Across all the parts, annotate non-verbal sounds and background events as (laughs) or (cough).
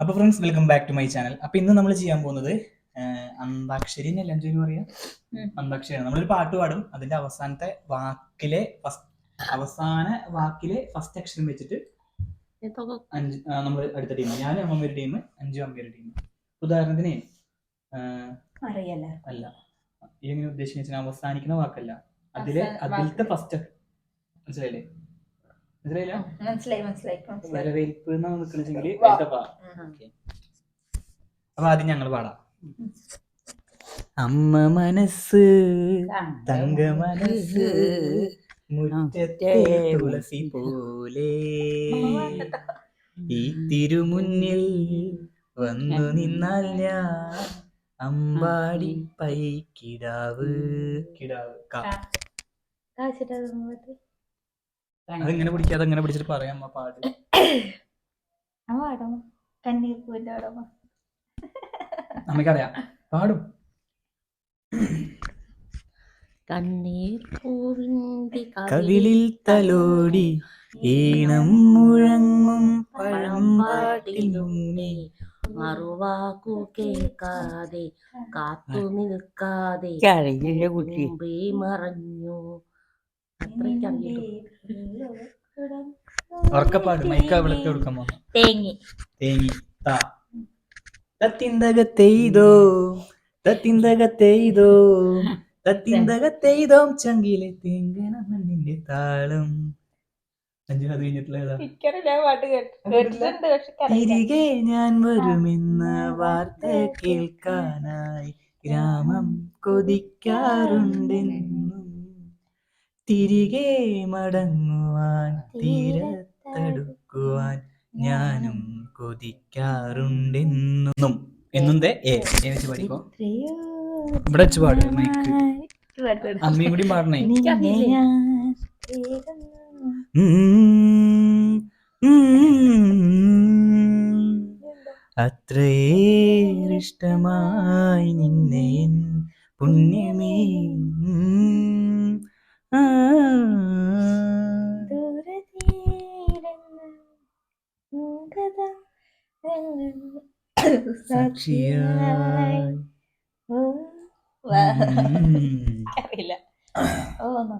അപ്പൊ friends welcome back to my channel അപ്പൊ ഇന്ന് നമ്മൾ ചെയ്യാൻ പോകുന്നത് അന്താക്ഷരി എന്നല്ല അഞ്ചു പറയാ? അന്താക്ഷരി അന്താക്ഷരിയാണ്. നമ്മളൊരു പാട്ട് പാടും. അതിന്റെ അവസാനത്തെ വാക്കിലെ ഫസ്റ്റ് അവസാന വാക്കിലെ ഫസ്റ്റ് അക്ഷരം വെച്ചിട്ട് അഞ്ച് നമ്മൾ അടുത്ത ടീം ഞാൻ അമ്മമ്മയുടെ ടീം അഞ്ചു അമ്മയുടെ ടീം ഉദാഹരണത്തിന് അല്ല. ഈ എങ്ങനെ ഉദ്ദേശിക്കുന്ന അവസാനിക്കുന്ന വാക്കല്ല. അതിലെ അതിലത്തെ ഫസ്റ്റ് മനസ്സിലായില്ലേ? മനസ്സിലായില്ല? മനസ്സിലായി മനസ്സിലായി വരവേൽപ്പ്. അപ്പൊ ആദ്യം ഞങ്ങൾ പാടാം. അമ്മ മനസ്സ് തങ്ക മനസ്സ് മുറ്റത്തെ തുളസി പോലെ. ഈ തിരുമുന്നിൽ വന്നു നിന്നാൽ ഞാൻ അമ്പാടി പൈ കിടാവ് കിടാവ്. ക. അതിങ്ങനെ പിടിക്കാതെ അങ്ങനെ പിടിച്ചിട്ട് പറയാം ആ പാട്ട് കണ്ണീർ പൂവിന്റെ നമുക്കറിയാം പാടും. കണ്ണീർ പൂവിന്റെ കവിളിൽ തലോടി ഈണം മുഴങ്ങും പഴമ്പാട്ടിലുണ്ണി മറുവാക്കു കേൾക്കാതെ കാത്തു നിൽക്കാതെ മുമ്പേ മറഞ്ഞു. ഉറക്കപ്പാട് മൈക്ക വിളക്ക് തേങ്ങി തേങ്ങി താ തത്തിന്തകത്തെയ്തോ തത്തിന്തകത്തെയ്തോ തത്തിന്തകത്തെയ്തോം ചങ്കിലെ തേങ്കന മണ്ണിന്റെ താളം തിരികെ ഞാൻ വരുമെന്ന വാർത്ത കേൾക്കാനായി ഗ്രാമം കൊതിക്കാറുണ്ടെന്നും തിരികെ മടങ്ങുവാൻ തീരത്തടുക്കുവാൻ ഞാനും കൊതിക്കാറുണ്ടെന്നും. എന്നും എത്രയോ ഇവിടെ വെച്ച് പാട് മൈക്ക്. അമ്മയും കൂടി പാടണേ. അത്രയേറിഷ്ടമായി നിന്നെ പുണ്യമേ. സാക്ഷിയായി ഓ, വാ. ഉം. അറിയില്ല ഓ നോ.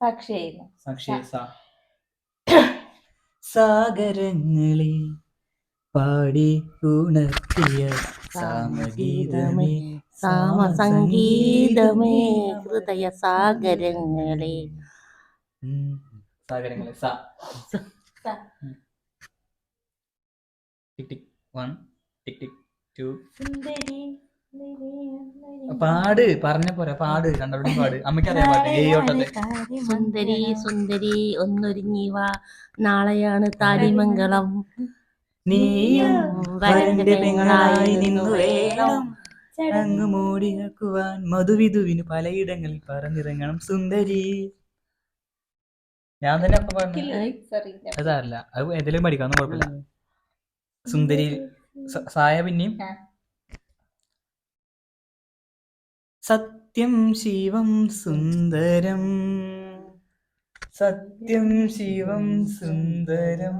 സാക്ഷിയായിരുന്നു സാക്ഷി സാ. സാഗരങ്ങളെ പാടി ഉണർത്തിയ സാമഗീതമേ സാമസംഗീതമേ ഹൃദയ സാഗരങ്ങളെ. സാഗരങ്ങളെ. സ. സാ. Tick tick. One tick tick two. സുന്ദരി സുന്ദരി, പാട് പറഞ്ഞ പോരാ. പാട്. രണ്ടോടും പാട്. അമ്മയ്ക്കറിയാം പാട്ട്. ഗെയ്യോട്ടത്തെ സുന്ദരി സുന്ദരി ഒന്നൊരുങ്ങി വാ. നാളെയാണ് താരിമംഗളം നീയും വരന്റെ പെങ്ങളായി നിന്നു വേണം. അങ്ങ് മോടിയാക്കുവാൻ മധുവിധുവിന് പലയിടങ്ങളിൽ പറഞ്ഞിറങ്ങണം സുന്ദരി. ഞാൻ തന്നെ അപ്പൊ പറഞ്ഞു. അതല്ല അത് ഏതെങ്കിലും പഠിക്കാന്ന് കുഴപ്പമില്ല. സുന്ദരി സായ പിന്നെയും. സത്യം ശിവം സുന്ദരം. സത്യം ശിവം സുന്ദരം.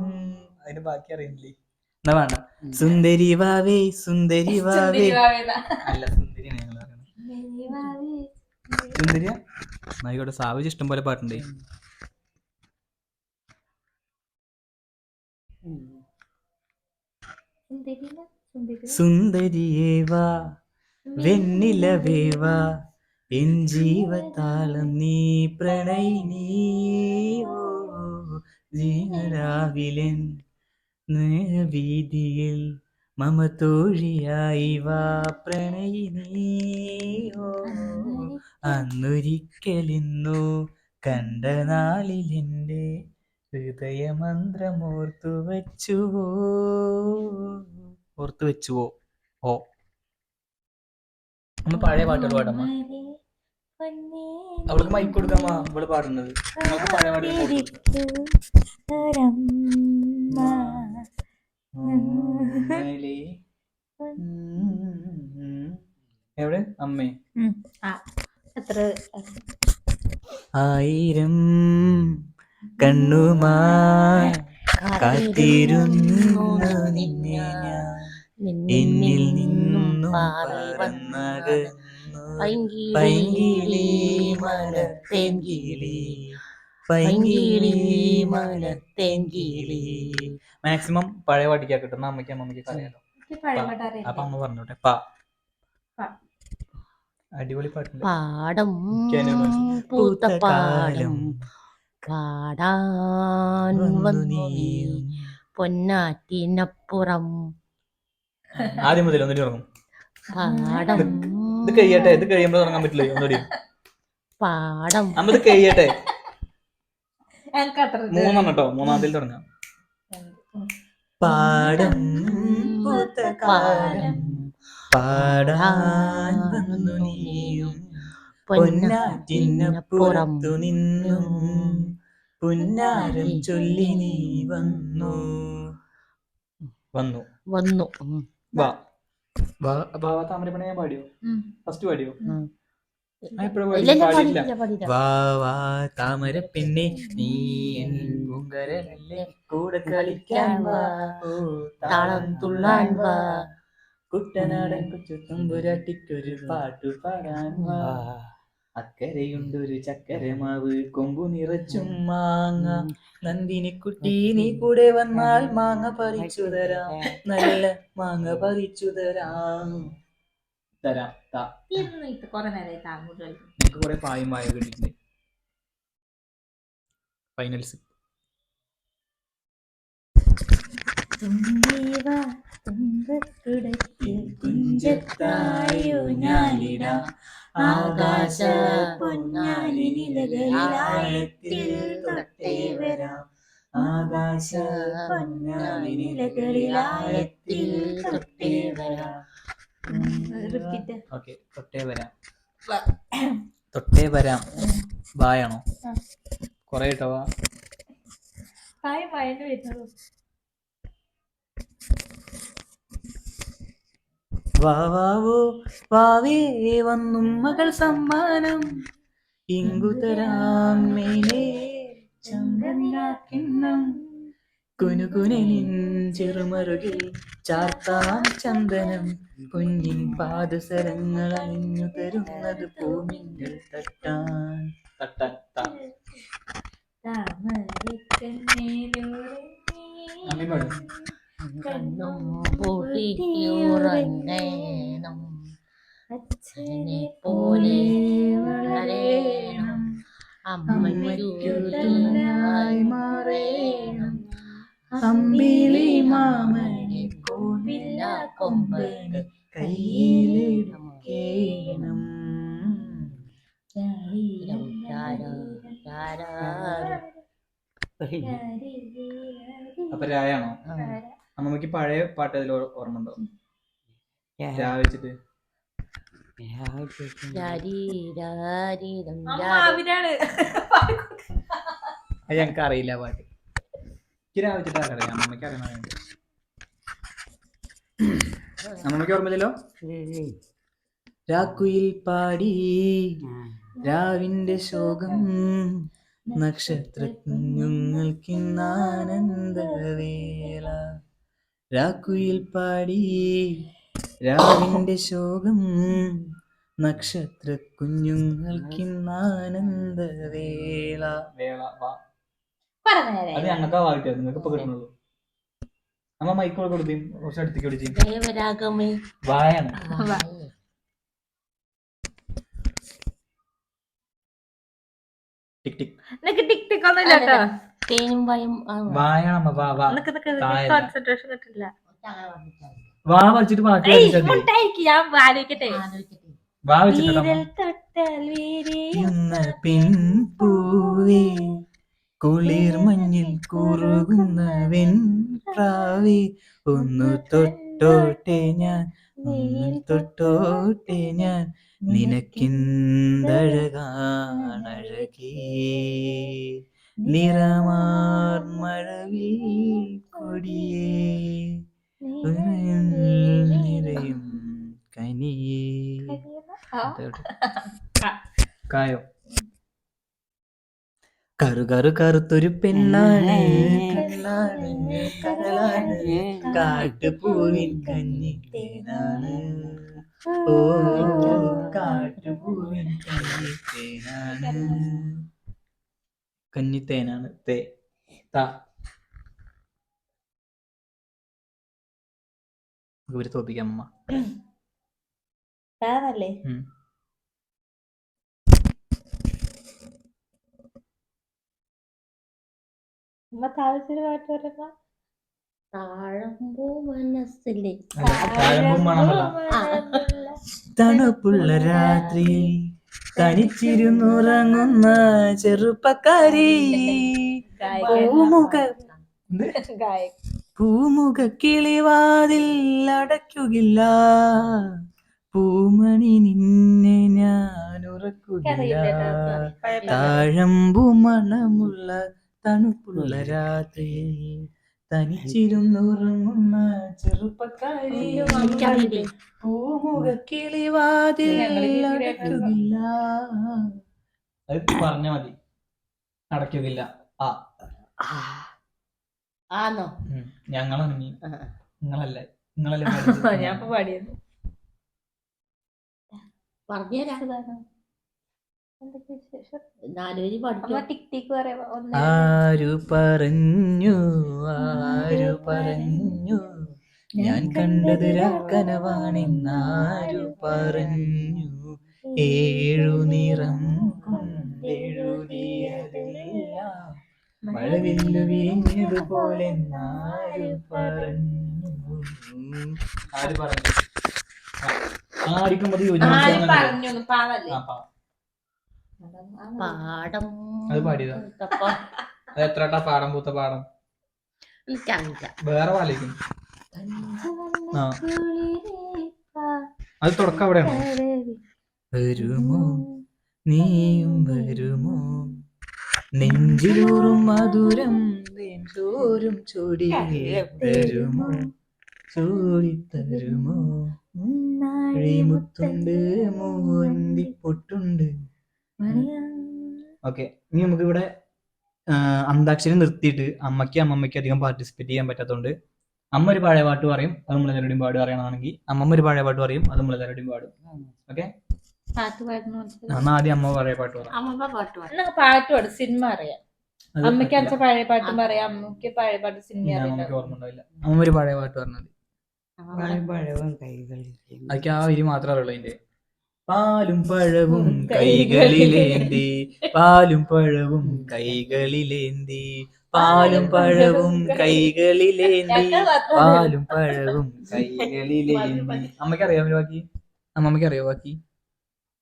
അതിന് ബാക്കി അറിയില്ലേ? എന്നാ വേണ്ട സുന്ദരി വാവേ സുന്ദരി വാവേ. അല്ല സുന്ദരി ഞങ്ങൾ പറയുന്നത് വാവേ, സുന്ദരിയ ആയിക്കോട്ടെ സാവിജ് ഇഷ്ടം പോലെ പാട്ടുണ്ട്. സുന്ദരിന, സുന്ദരി സുന്ദരിയേ വാ വെണ്ണിലവേ വാ എൻ ജീവതാളം നീ പ്രണയിനീ ഓ ജീവരാവിലൻ. വീതിയിൽ മമ തോഴിയായി വാ പ്രണയിനീ ഓ അന്നൊരിക്കലിന്നു കണ്ട നാളിലെന്റെ ഹൃദയമന്ത്രമോർത്തു വച്ചുവോ. ഓർത്തു വെച്ചുവോ? ഓ. ഒന്ന് പഴയ പാട്ടുകൾ പാടമ്മ. അവൾക്ക് മൈക്ക് കൊടുക്കാമ്മ അവൾ പാടുന്നത്. നമുക്ക് പഴയ പാട്ടുകൾ. ഓമലേ. എവിടെ? അമ്മേ. എത്ര ആയിരം കണ്ണുമായി കാത്തിരുന്നു നിന്നെ എന്നിൽ നിന്നും പറന്നകന്നു. പൈങ്കിളി മലത്തെങ്കിളി പൈങ്കിളി മലത്തെങ്കിളി. മാക്സിമം പഴയ പാട്ടിക്കാ കിട്ടുന്ന അമ്മയ്ക്ക് അമ്മയ്ക്ക് അറിയാലോ. പാട്ട്. അപ്പൊ അമ്മ പറഞ്ഞോട്ടെ. പാ. അടിപൊളി പാട്ടുണ്ട്. പാടം. പൂത്ത പാടം കാടാൻ വന്നു നീ. പൊന്നാറ്റിനപ്പുറം. ആദ്യം മുതൽ ഒന്നിട്ട് തുടങ്ങും പാടം ഇത് കഴിയട്ടെ? ഇത് കഴിയുമ്പോൾ തുടങ്ങാൻ പറ്റില്ല? ഒന്നുകൂടി പാടം നമ്മൾ ഇത് കഴിയട്ടെ? മൂന്നെണ്ണം കേട്ടോ മൂന്നാമതിൽ തുടങ്ങാം. പാടം പൂത്ത കാലം പാടാൻ വന്നു നീയും. പൊന്നാറ്റിനപ്പുറത്തു നിന്നും പുന്നാരം ചൊല്ലി നീ വന്നു. വന്നു. വന്നു. വാ. വാ താമരപ്പണി ഞാൻ പാടിയോ? ഫസ്റ്റ് പാടിയോ? വാ വാ താമര പെണ്ണെ നീ എൻ പൂങ്കരല്ലേ? കൂടെ കളിക്കാൻ വാ താളം തുള്ളാൻ വാ. കുട്ടനാടൻ കൊച്ചു തുമ്പുരാട്ടിക്കൊരു പാട്ടു പാടാൻ വാ. അക്കരയുണ്ടൊരു ചക്കരമാവ് കൊമ്പു നിറച്ചും മാങ്ങ. നന്ദിനി കുട്ടി നീ കൂടെ വന്നാൽ മാങ്ങ പറിച്ചു തരാം നല്ല മാങ്ങ പറിച്ചു തരാം തരാം. ഇത് കുറെ പായും കിട്ടിയിട്ടുണ്ട് ഫൈനൽസ് കുഞ്ചത്തായോ ഞാനിടാം. ആകാശ പൊന്നാനി നിലകളിലായത്തിൽ തൊട്ടേ വരാം. ആകാശ പൊന്നാനി നിലകളിലായത്തിൽ തൊട്ടേ വരാം. ഓക്കെ തൊട്ടേ വരാം. തൊട്ടേ വരാം. വായാണോ ആ. കൊറേ കേട്ടോ വാവാവോ വാവേ വന്നും. മകൾ സമ്മാനം. ഇങ്കുതരാം മേലേ. ചന്ദ്രനാക്കിണ്ണം കുനുകുനിൻ ചെറുമറുകിൽ ചാർത്താം ചന്ദനം. കുഞ്ഞിൻ പാദസരങ്ങൾ അണിഞ്ഞു തരുന്നത് പൂമിങ്ങൾ തട്ടാൻ. തട്ടാൻ കണ്ണും പൂട്ടിയുറങ്ങണം അച്ഛനെ പോലെ വളരേണം. അമ്മയ്ക്കു തുണയായി മാറേണം. അമ്പിളി മാമണി കോവില്ല കൊമ്പന് കയ്യിലെടുക്കേണം അപ്പൊ രായാണോ? അമ്മമ്മക്ക് പഴയ പാട്ട് അതിൽ ഓർമ്മ ഉണ്ടോ രാവിച്ചിട്ട് ഞങ്ങക്ക് അവരാണ് അത് ഞങ്ങൾക്ക് അറിയില്ല പാട്ട്. രാക്കുയിൽ പാടി രാവിന്റെ ശോകം നക്ഷത്ര കുഞ്ഞുങ്ങൾക്കിന്നാനന്ദവേള രാക്കുയിൽ പാടി രാവിന്റെ ശോകം നക്ഷത്ര കുഞ്ഞുങ്ങൾക്കിന്നാനന്ദവേള വേള അത് ഞങ്ങൾക്ക് നിങ്ങൾക്ക് ഇപ്പൊ കിട്ടുന്നുള്ളൂ നമ്മ മൈക്കോൾ കൊടുത്തേയും കുറച്ച് അടുത്തേക്ക് വിളിച്ചു ദേവരാഗമേ. വായാണ്. Tick tick. നിനക്ക് ടിക് ടിക് ഒന്നും ഇല്ല കേട്ടോ? തേനും വയം വായാണമ്മ വാ. വാ നിനക്ക് നിനക്ക് താഴെ. കോൺസെൻട്രേഷൻ കിട്ടില്ല. വാ വലിച്ചിട്ട് പാട്ട് ഏയ് കളിച്ചാൽ മതി. മുട്ടായിരിക്കും ഞാൻ ആലോചിക്കട്ടെ. വാ വെച്ചിട്ട് വീരൽ തൊട്ടാൽ വീരേ യുന്ന പിൻപൂവേ. കുളിർ മഞ്ഞിൽ കുറുകുന്ന വെൺപ്രാവേ ഒന്ന് തൊട്ടോട്ടെ ഞാൻ ഒന്ന് തൊട്ടോട്ടെ ഞാൻ നിനക്കിന്തഴകാണഴകേ നിറമാർമഴവി കൊടിയേ നിറയും കനിയേ. കായോ? കറു കറു കറുത്തൊരു പെണ്ണാണ്. കണ്ണാണ് കടലാണ് കാട്ടുപൂവിൻ കഞ്ഞി തേനാണ്. ഓ കാട്ടുപൂവിൻ കഞ്ഞി തേനാണ്. കഞ്ഞി തേനാണ്. തേ താ. ഇവർ തോപ്പിക്കാം അമ്മ. താനല്ലേ ഉമ്മ താഴ്ചൊരു പാട്ട് പറയുമ്പോ താഴമ്പോ മനസ്സിലെ. താഴമ്പും മണമല്ല. തണുപ്പുള്ള രാത്രിയിൽ തനിച്ചിരുന്നുറങ്ങുന്ന ചെറുപ്പക്കാരി. പൂമുഖ ഗായക പൂമുഖ കിളിവാതിൽ അടയ്ക്കുകില്ല പൂമണി നിന്നെ ഞാൻ ഉറക്കുകില്ല താഴമ്പു മണമുള്ള തണുപ്പുള്ള രാത്രിയിൽ തനിച്ചിരുന്നുറങ്ങുന്ന ചെറുപ്പക്കാരി എനിക്കറിയില്ലേ പൂമുഖ കിളിവാതിൽ അടയ്ക്കുകില്ല അത് പറഞ്ഞ മതി. അടയ്ക്കുകില്ല ആ. ആന്നോ? ഉം. ഞങ്ങളാണ് നീ ആ. നിങ്ങളല്ല? നിങ്ങളല്ലേ ഞാൻ പാടിയത് പാടിയത്. പറഞ്ഞുതരാം. ആരു പറഞ്ഞു ആരു പറഞ്ഞു. ഞാൻ കണ്ടത് കനവാണെന്നാരു പറഞ്ഞു. ഏഴു നിറം കൊണ്ടെഴുതിയതെല്ലാം മഴവില്ലു വീഞ്ഞതുപോലെ ആര് പറഞ്ഞു ആര് പറഞ്ഞു. ആ, ആർക്കും അത് യോജിച്ചു പറഞ്ഞു പാവല്ലേ? പാടം അത് പാടിയതാ. അത് എത്രട്ടാ? പാടം പൂത്ത പാടം. വേറെ പാലിക്കും അത് തുടക്കം അവിടെയാണ്. വരുമോ? നീയും വരുമോ? നെഞ്ചിലൂറും മധുരം നെഞ്ചോറും ചോരും ചൊടി തരുമോ? ചൂടി തരുമോ? മുത്തുണ്ട് മോന്തി പൊട്ടുണ്ട്. ഓക്കെ. ഇനി നമുക്ക് ഇവിടെ അന്താക്ഷരി നിർത്തിയിട്ട് അമ്മയ്ക്ക് അമ്മമ്മയ്ക്ക് അധികം പാർട്ടിസിപ്പേറ്റ് ചെയ്യാൻ പറ്റാത്തതുകൊണ്ട് അമ്മ ഒരു പഴയ പാട്ട് പറയും അത് നമ്മൾ എല്ലാവരുടെയും പാട് പറയണമെങ്കിൽ അമ്മമ്മ ഒരു പഴയ പാട്ട് പറയും അത് നമ്മൾ എല്ലാവരുടെയും പാടും. ഓക്കെ? എന്നാ ആദ്യം അമ്മ പഴയ പാട്ട് പറയാം അമ്മ പാട്ട് പാടും. എന്നാ പാട്ട് പാടും സിനിമ അറിയാം. അമ്മയ്ക്ക്. അച്ഛ പഴയ പാട്ടും പറയാം അമ്മയ്ക്ക് പഴയ പാട്ട് സിനിമ അറിയാം ഓർമ്മ ഉണ്ടാവില്ല. അമ്മ ഒരു പഴയ പാട്ട് പറഞ്ഞത് അതൊക്കെ ആ വരി മാത്രമേ അറിയുള്ളൂ അതിന്റെ പാലും പഴവും കൈകളിലേന്തി. പാലും പഴവും കൈകളിലേന്തി. പാലും പഴവും കൈകളിലേന്തി. പാലും പഴവും കൈകളിലേന്തി. അമ്മയ്ക്ക് അറിയാമോ ബാക്കി അമ്മമ്മയ്ക്ക് അറിയോ ബാക്കി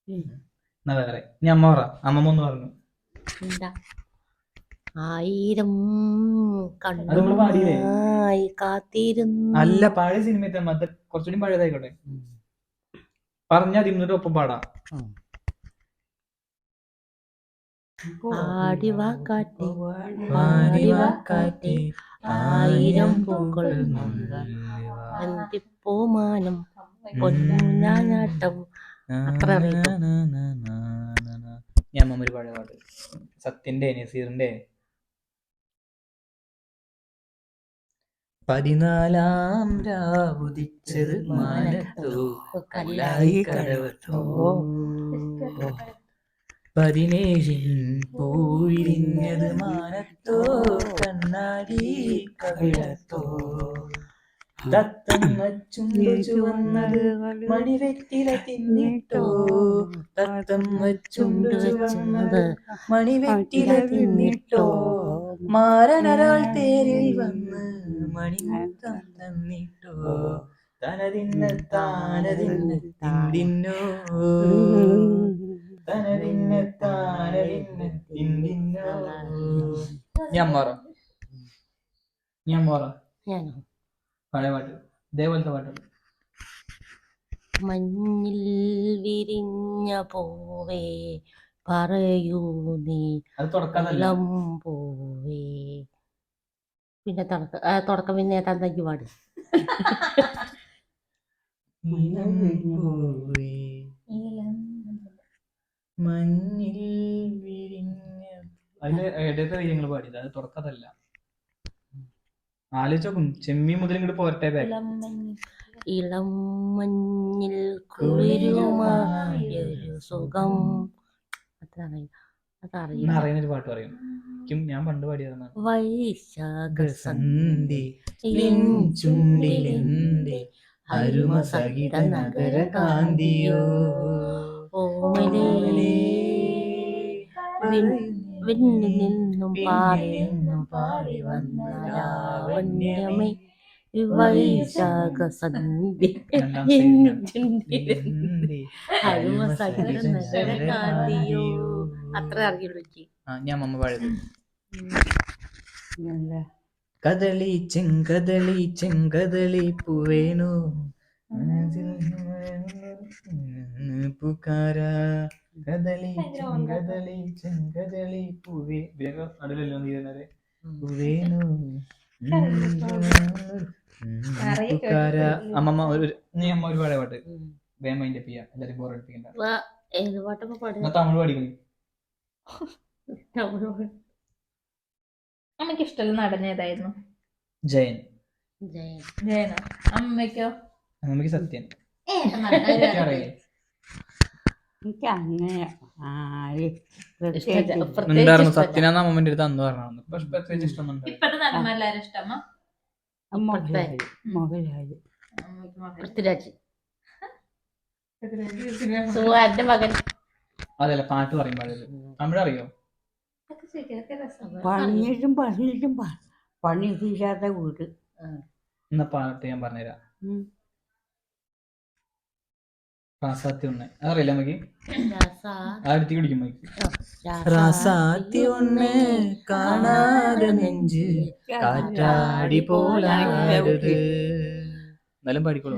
എന്നാ വേറെ? ഇനി അമ്മ പറ. അമ്മമ്മ ഒന്ന് പറഞ്ഞു. ആയിരം? കണ്ണായി കാത്തിരുന്നു. അല്ല പഴയ സിനിമ കുറച്ചുകൂടി പഴയതായിക്കോട്ടെ. പറഞ്ഞാൽ എന്നിട്ട് ഒപ്പം പാടാം. ആയിരം പൂക്കൾ അന്തിപ്പൂമാനം പൊന്നാനാട്ടം അത്ര. ഞാൻ ഒരു പഴയ പാട്ട്. സത്യന്റെ നസീറിന്റെ പതിനാലാം രാവുദിച്ചത് മാനത്തോ കല്ലായി കടവത്തോ. പതിനേഴിൽ പൂവിരിഞ്ഞത് മാനത്തോ കണ്ണാടി കവിളത്തോ തത്തം വച്ചുണ്ടു ചുവന്നത് മണിവെറ്റില തിന്നിട്ടോ. തത്തം വച്ചുണ്ടു ചുവന്നത് മണിവെറ്റില തിന്നിട്ടോ. മാരനൊരാൾ തേരിൽ വന്ന് മണിമുത്തം തന്നിട്ടോ തനതിന്ന് താനതിന്ന് തിണ്ടിന്നോ തനതിന്ന് താനതിന്ന് തിണ്ടിന്നോ ഞാൻ മാറ. ഞാൻ മാറ. ഞാനോ? പഴയ പാട്ട്. ഇതേപോലത്തെ പാട്ട്. മഞ്ഞിൽ വിരിഞ്ഞ പോവേ പറയൂ നീ പൂവേ. പിന്നെ തുടക്കം തുടക്കം പിന്നെ തന്തയ്ക്ക് പാട് ഇളം മഞ്ഞിൽ വിരിഞ്ഞ അതിന്റെ ഇടയത്തെ വരി ഞങ്ങൾ പാടിയത്? അത് തുടക്കതല്ല ആലോചിച്ചോക്കും ചെമ്മി മുതൽ ഇങ്ങോട്ട് പോരട്ടെ ഇളം മഞ്ഞ്. ഇളം മഞ്ഞിൽ കുളിരുമായൊരു സുഖം. അതറിയില്ല അറിയുന്ന ഒരു പാട്ട് പറയും. എനിക്കും ഞാൻ പണ്ട് പാടിയതാണ്. വൈശാഖ സന്ധി ചുണ്ടിലെന്റെ അരുമ സഹിത നഗര കാന്തിയോ ഓമലേ വിണ്ണിൽ നിന്നും പാടി നിന്നും പാടി വന്ന ലാവണ്യമേ വൈശാഖ സന്ധി രണ്ടാം സൈഡിലാണ്. അരുമ സകല നഗര കാന്തിയോ അത്ര അറിയുള്ളൂ ഞാൻ അമ്മ പാടിയത്. കദളി ചെങ്കദളി ചെങ്കദളി പൂവേനു പുക്കാര കദളി ചെങ്കദളി ചെങ്കദളി പൂവേ വേഗം നീ തന്നെ പൂവേനു പുക്കാര അമ്മമ്മ ഒരു നീ അമ്മ ഒരു പാടേ പാട്ട്. ഉം. വേഗം മൈൻഡ് ചെയ്യാം. എല്ലാരും ബോറടിപ്പിക്കണ്ട തമിഴ് പാടിക്കണം. (laughs) അമ്മയ്ക്ക് ഇഷ്ടമുള്ള നടൻ ഏതായിരുന്നു? ജയൻ. ജയനോ? അമ്മയ്ക്കോ? അമ്മയ്ക്ക് സത്യൻ (laughs) എനിക്ക് അങ്ങനെ ആര് ഇഷ്ടല്ല. പ്രത്യേകിച്ച് പ്രത്യേകിച്ച് ഉണ്ടായിരുന്നു സത്യനാന്ന് അമ്മമ്മന്റെ അടുത്ത് അന്ന് പറഞ്ഞു പ്രത്യേകിച്ച് ഇഷ്ടമൊന്നും ഇപ്പഴത്തെ നടന്മാരെല്ലാരും. പൃഥ്വിരാജ്. സുഹാന്റെ മകൻ. അതല്ല പാട്ട് പറയുമ്പോ പാടില്ല തമിഴ് അറിയോ. പറഞ്ഞിട്ടും പറഞ്ഞിട്ടും പണി തീരാത്ത വീട്. എന്നാ പാട്ട് ഞാൻ പറഞ്ഞുതരാം അതറിയില്ല നമുക്ക് അടുത്ത് കാണാതെ നെഞ്ച് കാറ്റാടി പോലാടരുത് എന്നാലും പാടിക്കോളൂ.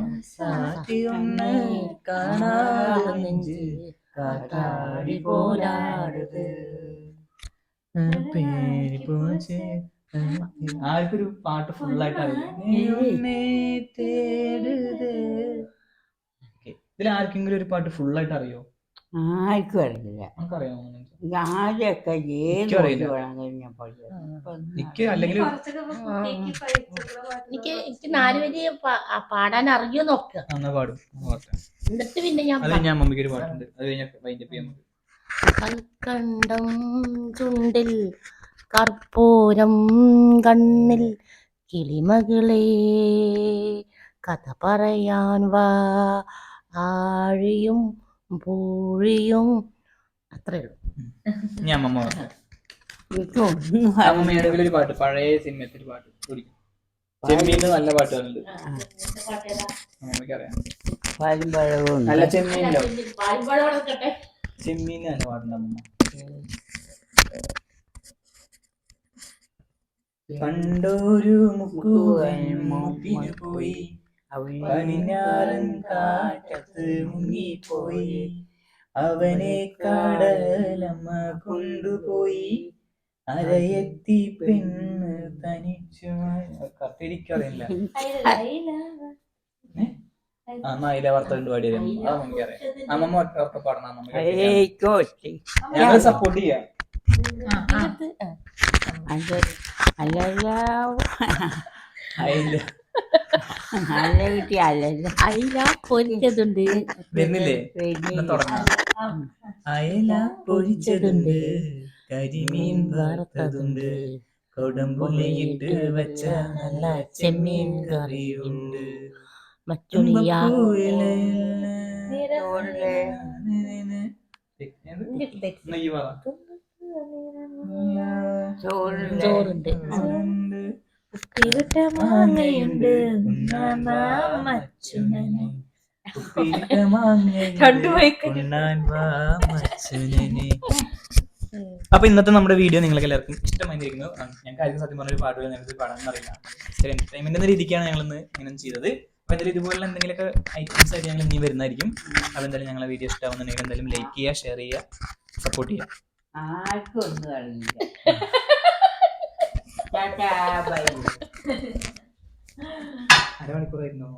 കാണാതെ നെഞ്ച് കാറ്റാടി പോച്ചേ. ആർക്കൊരു പാട്ട് ഫുൾ ആയിട്ട് നീ ഉന്നെ തേടുതേ. Okay. ഇതിൽ ആർക്കെങ്കിലും ഒരു പാട്ട് ഫുൾ ആയിട്ട് അറിയോ? ആർക്കും അറിയില്ല ആദ്യമൊക്കെ ഏത് ഇപ്പൊ ഒന്നും എനിക്ക് എനിക്ക് എനിക്ക് നാല് വരി പാടാൻ അറിയോ നോക്കുക എന്നിട്ട് പിന്നെ ഞാൻ കൽക്കണ്ടം ചുണ്ടിൽ കർപ്പൂരം കണ്ണിൽ കിളിമകളെ കഥ പറയാൻ വാ. ആഴിയും പൂഴിയും അത്രേ ഉള്ളൂ. ഞാൻ അമ്മമ്മ അമ്മമ്മ ഏതെങ്കിലും ഒരു പാട്ട് പഴയ സിനിമത്തിൽ പാട്ട് ചെമ്മീന് നല്ല പാട്ടുകളുണ്ട് നല്ല ചെമ്മീനിലോ? ചെമ്മീന് നല്ല പാട്ടുണ്ട് അമ്മമ്മ. പണ്ടൊരു മുക്കുവൻ മൂപ്പിന് പോയി. അവന് പടിഞ്ഞാറൻ കാറ്റത്ത് മുങ്ങിപ്പോയി. അവനെ കടലമ്മ കൊണ്ടുപോയി. അരയെത്തി പെണ്ണ് തനിച്ചു കത്തിരിക്കറിയില്ല. ആ വർത്തണ്ട് വറുത്തുകൊണ്ട് പാടിയത് അത് നമുക്കറിയാം അമ്മമ്മ ഒക്കെ പാടണം അമ്മമ്മ ഏയ് കോശി. ഞങ്ങൾ സപ്പോർട്ട് ചെയ്യാം അയില നല്ല കുട്ടി അല്ലല്ല അയില പൊരിച്ചതുണ്ട്. വരുന്നില്ലേ എന്നാ തുടങ്ങാം. അയല പൊരിച്ചതുണ്ട് കരിമീൻ വറുത്തതുണ്ട് കൊടമ്പുള്ളിയിട്ട് വെച്ച നല്ല ചെമ്മീൻ കറിയുണ്ട്. മച്ചുണിയ ചോറുണ്ട് ചോറുണ്ട് ഉപ്പിലിട്ട മാങ്ങയുണ്ട്. അപ്പൊ ഇന്നത്തെ നമ്മുടെ വീഡിയോ നിങ്ങൾക്ക് എല്ലാവർക്കും ഇഷ്ടമായിരിക്കുന്നു. ഞങ്ങൾക്ക് ആദ്യം സത്യം പറഞ്ഞ ഒരു പാട്ടുകൾ ഞങ്ങൾക്ക് പാടാൻ അറിയില്ല. ചെറിയ എന്റർടൈൻമെന്റ് എന്ന രീതിക്കാണ് ഞങ്ങൾ ഇന്ന് ഇങ്ങനെ ചെയ്തത്. അപ്പൊ എന്തായാലും ഇതുപോലുള്ള എന്തെങ്കിലുമൊക്കെ ഐറ്റംസ് ആയിട്ട് ഞങ്ങൾ ഇനി വരുന്നതായിരിക്കും. അപ്പൊ എന്തായാലും ഞങ്ങളെ വീഡിയോ ഇഷ്ടമാവുന്നുണ്ടെങ്കിൽ എന്തായാലും ലൈക്ക് ചെയ്യുക ഷെയർ ചെയ്യുക സപ്പോർട്ട് ചെയ്യുക. ആർക്കും ഒന്നും അറിയില്ല. (laughs) Tata bye അരമണിക്കൂറായിരുന്നോ?